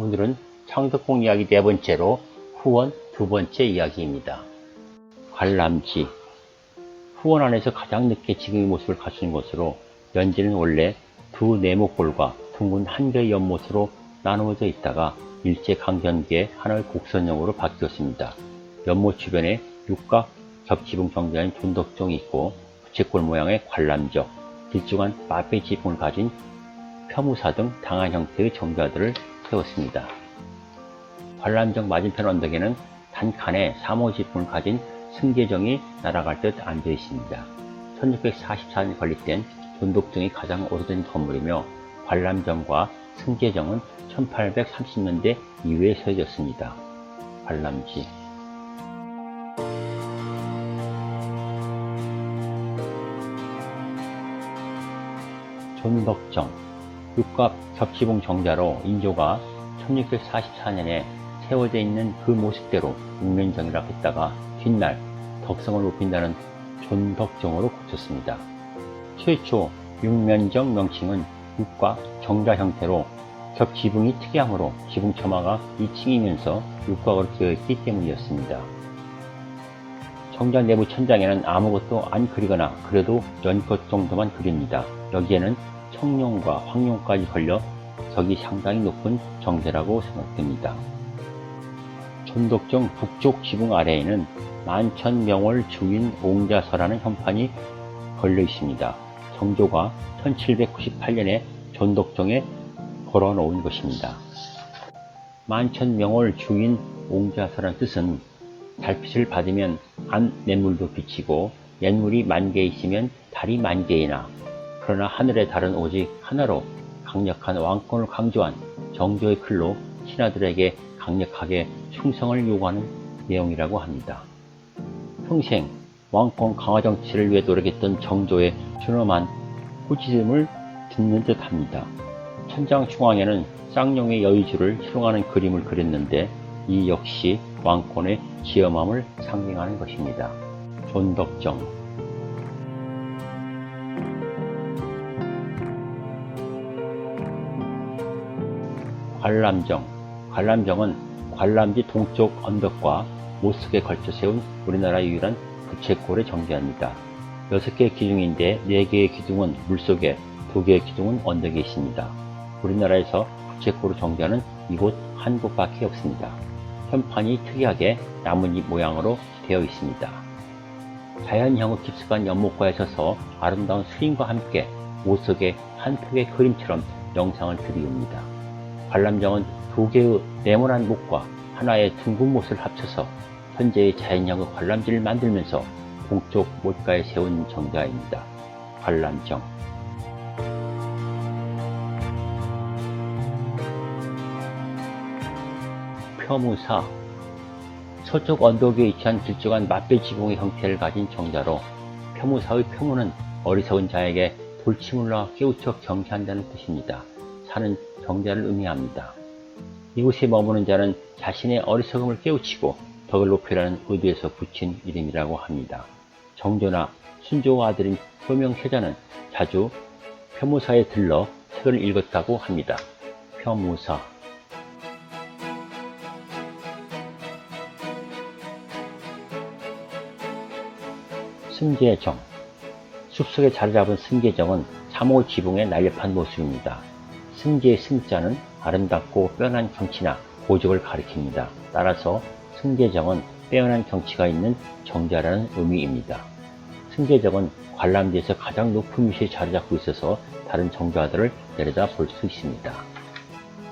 오늘은 창덕궁 이야기 네 번째로 후원 두 번째 이야기입니다. 관람지 후원 안에서 가장 늦게 지금의 모습을 갖춘 것으로 연지는 원래 두 네모골과 둥근 한 개의 연못으로 나누어져 있다가 일제강점기에 하나의 곡선형으로 바뀌었습니다. 연못 주변에 육각 겹지붕 정자인 존덕종이 있고 부채꼴 모양의 관람적, 길쭉한 마페 지붕을 가진 펴무사 등 다양한 형태의 정자들을 세웠습니다. 관람적 맞은편 언덕에는 단칸의 사모 지붕을 가진 승계정이 날아갈 듯 앉아 있습니다. 1644년 건립된 존독정이 가장 오래된 건물이며 관람정과 승계정은 1830년대 이후에 세워졌습니다. 관람지 존덕정 육갑 겹지붕 정자로 인조가 1644년에 세워져 있는 그 모습대로 육면정이라고 했다가 뒷날 덕성을 높인다는 존덕정으로 고쳤습니다. 최초 육면정 명칭은 육과 정자 형태로 겹 지붕이 특이하므로 지붕 처마가 2층이면서 육각으로 되어 있기 때문이었습니다. 정자 내부 천장에는 아무것도 안 그리거나 그래도 연꽃 정도만 그립니다. 여기에는 청룡과 황룡까지 걸려 격이 상당히 높은 정제라고 생각됩니다. 존덕정 북쪽 지붕 아래에는 만천명월 주인 옹자서라는 현판이 걸려 있습니다. 정조가 1798년에 존덕정에 걸어 놓은 것입니다. 만천명월 주인 옹자서란 뜻은 달빛을 받으면 안 냇물도 비치고 냇물이 만 개 있으면 달이 만 개이나 그러나 하늘의 달은 오직 하나로 강력한 왕권을 강조한 정조의 글로 신하들에게 강력하게 충성을 요구하는 내용이라고 합니다. 평생 왕권 강화 정치를 위해 노력했던 정조의 준엄한 후지음을 듣는 듯 합니다. 천장 중앙에는 쌍용의 여의주를 희롱하는 그림을 그렸는데 이 역시 왕권의 지엄함을 상징하는 것입니다. 존덕정 관람정 관람정은 관람지 동쪽 언덕과 모습에 걸쳐 세운 우리나라 유일한 부채꼴의 정자입니다. 6개의 기둥인데 4개의 기둥은 물속에 2개의 기둥은 언덕에 있습니다. 우리나라에서 부채꼴의 정자는 이곳 한 곳밖에 없습니다. 현판이 특이하게 나뭇잎 모양으로 되어 있습니다. 자연형의 깊숙한 연못가에 서서 아름다운 스림과 함께 못 속에 한 폭의 그림처럼 영상을 드리웁니다. 관람정은 두 개의 네모난 목과 하나의 둥근 못을 합쳐서 현재의 자연형의 관람지를 만들면서 동쪽 못가에 세운 정자입니다. 관람정 표무사 서쪽 언덕에 위치한 길쭉한 맞배 지붕의 형태를 가진 정자로 표무사의 표무는 어리석은 자에게 돌침을로 깨우쳐 경시한다는 뜻입니다. 사는 정자를 의미합니다. 이곳에 머무는 자는 자신의 어리석음을 깨우치고 덕을 높이라는 의도에서 붙인 이름이라고 합니다. 정조나 순조와 아들인 효명세자는 자주 표무사에 들러 책을 읽었다고 합니다. 표무사 승계정 숲속에 자리 잡은 승계정은 3호 지붕의 날렵한 모습입니다. 승계의 승자는 아름답고 빼어난 경치나 고적을 가리킵니다. 따라서 승계정은 빼어난 경치가 있는 정자라는 의미입니다. 승계정은 관람지에서 가장 높은 위치에 자리 잡고 있어서 다른 정자들을 내려다 볼 수 있습니다.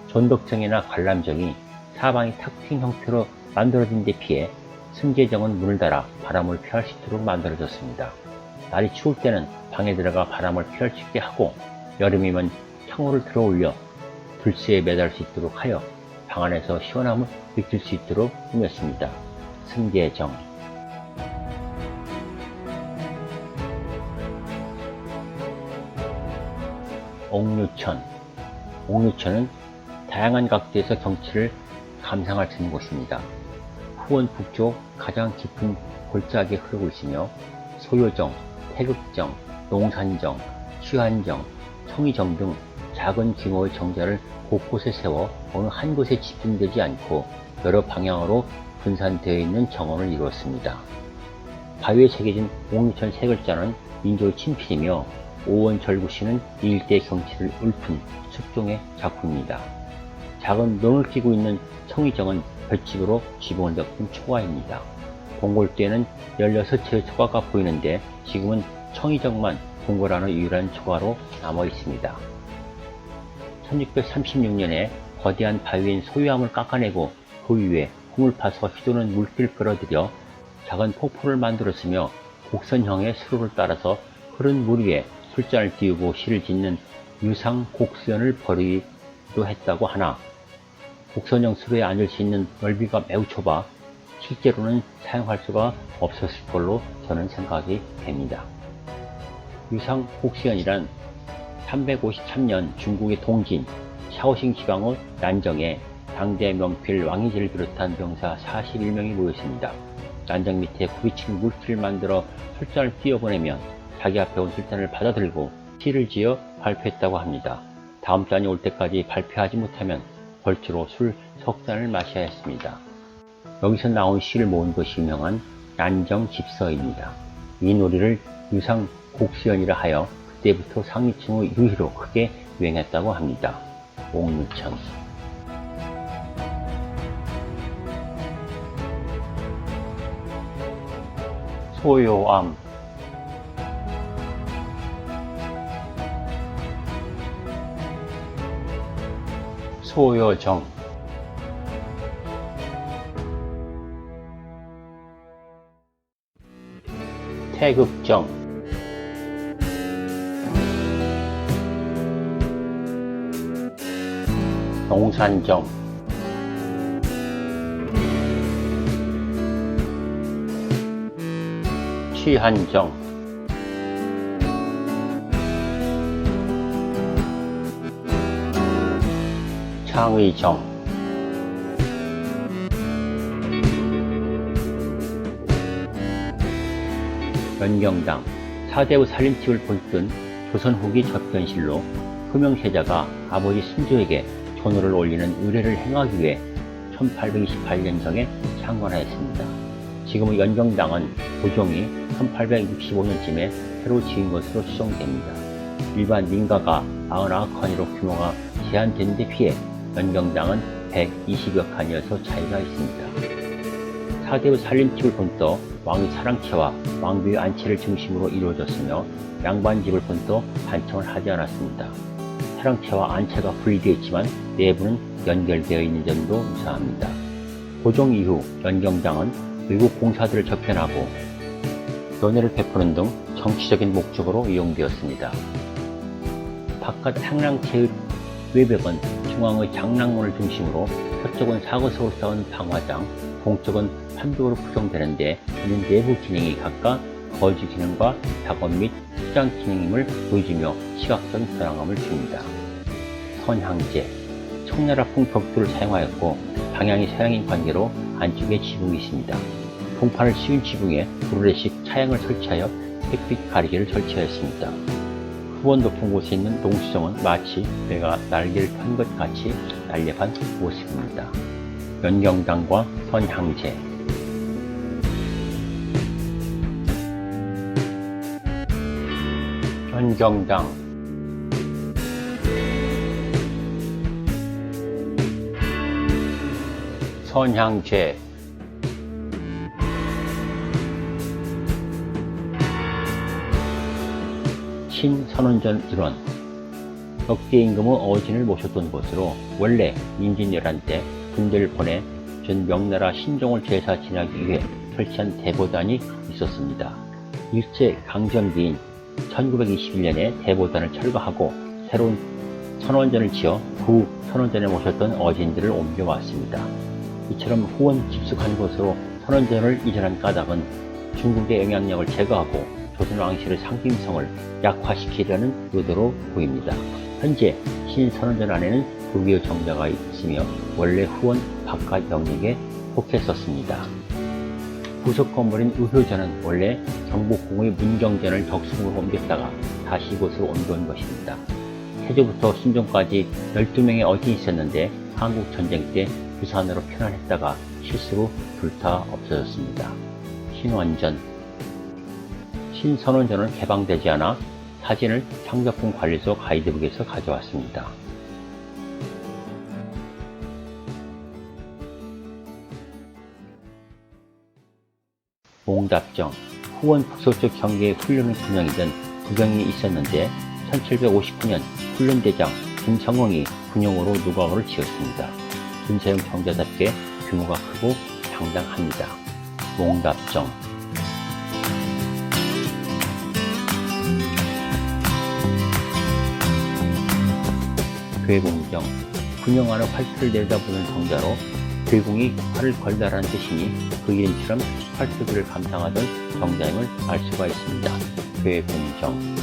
존덕정이나 관람정이 사방이 탁 트인 형태로 만들어진 데 비해 승계정은 문을 닫아 바람을 피할 수 있도록 만들어졌습니다. 날이 추울 때는 방에 들어가 바람을 피할 수 있게 하고 여름이면 창호를 들어 올려 불씨에 매달 수 있도록 하여 방 안에서 시원함을 느낄 수 있도록 꾸몄습니다. 승계정 옥류천 옥류천은 다양한 각도에서 경치를 감상할 수 있는 곳입니다. 후원 북쪽 가장 깊은 골짜기에 흐르고 있으며 소요정, 태극정, 농산정, 휴한정, 청이정 등 작은 규모의 정자를 곳곳에 세워 어느 한 곳에 집중되지 않고 여러 방향으로 분산되어 있는 정원을 이루었습니다. 바위에 새겨진 옥류천 세 글자는 민족의 친필이며 오원절구 씨는 일대 경치를 읊은 숙종의 작품입니다. 작은 논을 끼고 있는 청의정은 볏집으로 지붕을 덮은 초가입니다. 봉골대에는 16채의 초가가 보이는데 지금은 청의정만 봉골하는 유일한 초가로 남아 있습니다. 1636년에 거대한 바위인 소유암을 깎아내고 그 위에 홈을 파서 휘도는 물길을 끌어들여 작은 폭포를 만들었으며 곡선형의 수로를 따라서 흐른 물 위에 술잔을 띄우고 시를 짓는 유상 곡수연을 벌이기도 했다고 하나 곡선형 수로에 앉을 수 있는 넓이가 매우 좁아 실제로는 사용할 수가 없었을 걸로 저는 생각이 됩니다. 유상 곡수연이란 353년 중국의 동진 샤오싱 지방의 난정에 당대 명필 왕이지를 비롯한 병사 41명이 모였습니다. 난정 밑에 부비칠 물길을 만들어 술잔을 띄워보내면 자기 앞에 온 술잔을 받아들고 시를 지어 발표했다고 합니다. 다음 잔이 올 때까지 발표하지 못하면 벌주로 술 석잔을 마셔야 했습니다. 여기서 나온 시를 모은 것이 유명한 난정 집서입니다. 이 놀이를 유상 곡수연이라 하여 그때부터 상위층의 유희로 크게 유행했다고 합니다. 옥류천 소요암. 소요정. 태극정 농산정 취한정 창의정 연경당 사대부 살림집을 본뜬 조선 후기 접견실로 흠영세자가 아버지 순조에게 전호를 올리는 의례를 행하기 위해 1828년경에 창건하였습니다. 지금의 연경당은 고종이 1865년쯤에 새로 지은 것으로 추정됩니다. 일반 민가가 99칸으로 규모가 제한된 데 비해 연경당은 120여 칸이어서 차이가 있습니다. 사대부 살림집을 본떠 왕의 사랑채와 왕비의 안채를 중심으로 이루어졌으며 양반집을 본떠 반청을 하지 않았습니다. 사랑채와 안채가 분리되어 있지만 내부는 연결되어 있는 점도 유사합니다. 고종 이후 연경당은 외국 공사들을 접견하고 연회를 베푸는 등 정치적인 목적으로 이용되었습니다. 바깥 상랑채의 외벽은 중앙의 장랑문을 중심으로 서쪽은 사거석으로 쌓은 방화장, 동쪽은 판벽으로 구성되는데 이는 내부 기능이 각각 거주 기능과 작업 및 수장 기능임을 보여주며 시각적인 불안함을 줍니다. 선향제, 청나라풍 벽돌을 사용하였고 방향이 서양인 관계로 안쪽에 지붕이 있습니다. 동판을 씌운 지붕에 브루레식 차양을 설치하여 햇빛 가리개를 설치하였습니다. 후원 높은 곳에 있는 농수정은 마치 배가 날개를 편 것 같이 날렵한 모습입니다. 연경당과 선향제 연경당. 선향제. 신선원전 일원. 역대 임금의 어진을 모셨던 곳으로 원래 임진열한 때 군대를 보내 전 명나라 신종을 제사 지내기 위해 설치한 대보단이 있었습니다. 일제 강점기인 1921년에 대보단을 철거하고 새로운 선원전을 지어 구 선원전에 모셨던 어진들을 옮겨왔습니다. 이처럼 후원 깊숙한 곳으로 선원전을 이전한 까닭은 중국의 영향력을 제거하고 조선 왕실의 상징성을 약화시키려는 의도로 보입니다. 현재 신선원전 안에는 두 개의 정자가 있으며 원래 후원 바깥 영역에 속했었습니다. 부속 건물인 의효전은 원래 경복궁의 문경전을 덕숭으로 옮겼다가 다시 이곳으로 옮겨온 것입니다. 태조부터 순종까지 12명의 어진이 있었는데 한국 전쟁 때 부산으로 편환했다가 실수로 불타 없어졌습니다. 신원전 신선원전은 개방되지 않아 사진을 창작품 관리소 가이드북에서 가져왔습니다. 몽답정 후원 북서쪽 경계의 훈련을 분영이던 구경이 있었는데 1759년 훈련대장 김성흥이 군용으로 누각을 지었습니다. 김세용 정자답게 규모가 크고 당당합니다. 몽답정 괴공정 군용하는 활투를 내다보는 정자로 괴공이 활을 걸다라는 뜻이니 그 이름처럼 활투기를 감상하던 정자임을 알 수가 있습니다. 괴공정